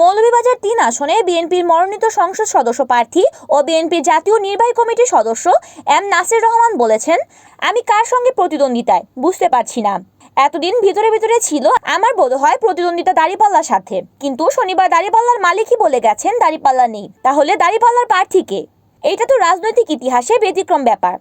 মৌলভীবাজার তিন আসনে বিএনপির মনোনীত সংসদ সদস্য প্রার্থী ও বিএনপির জাতীয় নির্বাহী কমিটির সদস্য এম নাসির রহমান বলেছেন, আমি কার সঙ্গে প্রতিদ্বন্দ্বিতায়? বুঝতে পারছি না। এতদিন ভিতরে ভিতরে ছিল আমার বোধ হয় প্রতিদ্বন্দ্বিতা দাড়িপাল্লার সাথে কিন্তু শনিবার দাড়িপাল্লার মালিকই বলে গেছেন দাড়িপাল্লা নেই। তাহলে দাড়িপাল্লার প্রার্থী কে? এইটা তো রাজনৈতিক ইতিহাসে ব্যতিক্রম ব্যাপার।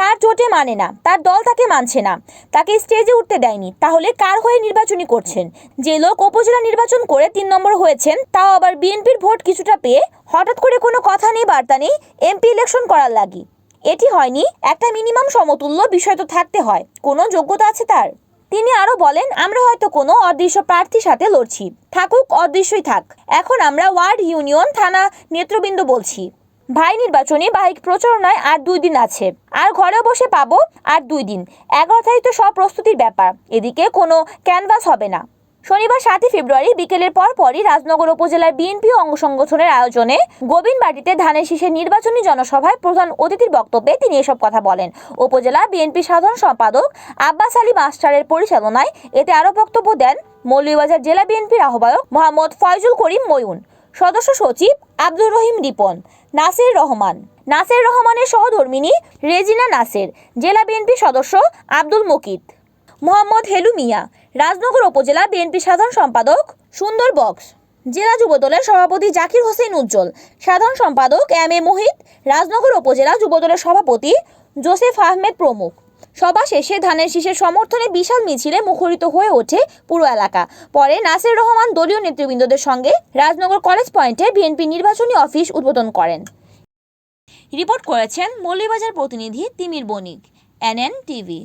তার জোটে মানে না, তার দল তাকে মানছে না। তাকে স্টেজে উঠতে দেয়নি। তাহলে কার হয়ে নির্বাচনী করছেন? যে লোক উপজেলা নির্বাচন করে তিন নম্বর হয়েছেন, তাও আবার বিএনপির ভোট কিছুটা পেয়ে হঠাৎ করে কোনো কথা নেই, বার্তা নেই এমপি ইলেকশন করার লাগি। এটি হয়নি, একটা মিনিমাম সমতুল্য বিষয় তো থাকতে হয়। কোনো যোগ্যতা আছে তার? তিনি আরও বলেন, আমরা হয়তো কোনো অদৃশ্য প্রার্থীর সাথে লড়ছি। থাকুক, অদৃশ্যই থাক। এখন আমরা ওয়ার্ড ইউনিয়ন থানা নেতৃবৃন্দ বলছি। ভাই নির্বাচনে বাইক প্রচারণায় আর দুই দিন আছে। আর ঘরে বসে পাবো আর দুই দিন। এগারো তারিখ তো সব প্রস্তুতির ব্যাপার। এদিকে কোনো ক্যানভাস হবে না। শনিবার সাতই ফেব্রুয়ারি বিকেলের পর পরই রাজনগর উপজেলার বিএনপি অঙ্গ সংগঠনের আয়োজনে গোবিনবাড়িতে ধানের শীষে নির্বাচনী জনসভায় প্রধান অতিথির বক্তব্যে তিনি এসব কথা বলেন। উপজেলা বিএনপি সাধারণ সম্পাদক আব্বাস আলী মাস্টারের পরিচালনায় এতে আরও বক্তব্য দেন মৌলভীবাজার জেলা বিএনপির আহ্বায়ক মোহাম্মদ ফয়জুল করিম ময়ুন সদস্য সচিব আব্দুর রহিম রিপন, নাসির রহমান। নাসির রহমানের সহধর্মিনী রেজিনা নাসের, জেলা বিএনপি সদস্য আব্দুল মুকিত। মোহাম্মদ হেলু মিয়া, রাজনগর উপজেলা বিএনপি সাধারণ সম্পাদক সুন্দর বক্স। জেলা যুবদলের সভাপতি জাকির হোসেন উজ্জ্বল, সাধারণ সম্পাদক এম এ মোহিত, রাজনগর উপজেলা যুবদলের সভাপতি জোসেফ আহমেদ প্রমুখ। সভা শেষে ধানের শীষের সমর্থনে বিশাল মিছিলে মুখরিত হয়ে ওঠে পুরো এলাকা। পরে নাসির রহমান দলীয় নেতৃবৃন্দদের সঙ্গে রাজনগর কলেজ পয়েন্টে বিএনপি নির্বাচনী অফিস উদ্বোধন করেন। রিপোর্ট করেছেন মৌলিবাজার প্রতিনিধি তিমির বণিক, এনএন টিভি।